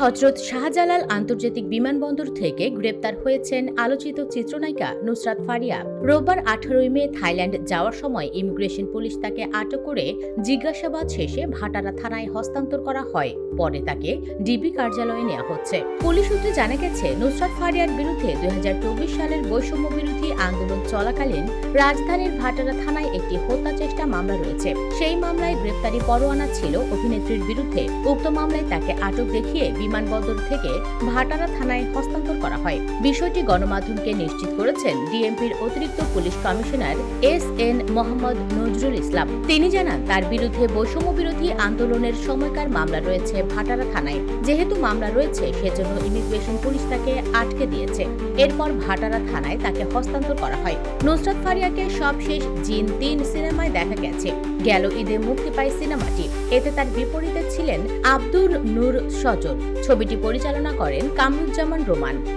হজরত শাহজালাল আন্তর্জাতিক বিমানবন্দর থেকে গ্রেপ্তার হয়েছেন আলোচিত চিত্রনায়িকা নুসরাত ফারিয়া। রোববার আঠারোই মে থাইল্যান্ড যাওয়ার সময় ইমিগ্রেশন পুলিশ তাকে আটক করে জিজ্ঞাসাবাদ শেষে ভাটারা থানায় হস্তান্তর করা হয়। পরে তাকে ডিবি কার্যালয়ে নেওয়া হচ্ছে। পুলিশ সূত্রে জানা গেছে, নুসরাত ফারিয়ার বিরুদ্ধে দুই হাজার চব্বিশ সালের বৈষম্য বিরোধী আন্দোলন চলাকালীন রাজধানীর ভাটারা থানায় একটি হত্যা চেষ্টা মামলা রয়েছে। সেই মামলায় গ্রেপ্তারি পরোয়ানা ছিল অভিনেত্রীর বিরুদ্ধে। উক্ত মামলায় তাকে আটক দেখিয়ে বিমানবন্দর থেকে ভাটারা থানায় হস্তান্তর করা হয়। বিষয়টি গণমাধ্যমকে নিশ্চিত করেছেন ডিএমপির অতিরিক্ত police commissioner S N Mohammad Nazrul Islam. তিনি জানান, তার বিরুদ্ধে বৈষম্য বিরোধী আন্দোলনের সময়কার মামলা রয়েছে ভাটারা থানায়। যেহেতু মামলা রয়েছে, সেজন্য ইমিগ্রেশন পুলিশ তাকে আটকে দিয়েছে। এরপর ভাটারা থানায় তাকে হস্তান্তর করা হয়। নুসরাত ফারিয়াকে সবশেষ জিন তিন সিনেমায় দেখা গেছে। গেল ঈদে মুক্তি পায় সিনেমাটি। এতে তার বিপরীতে ছিলেন আব্দুর নূর ছবিটি পরিচালনা করেন কামরুজ্জামান রোমান।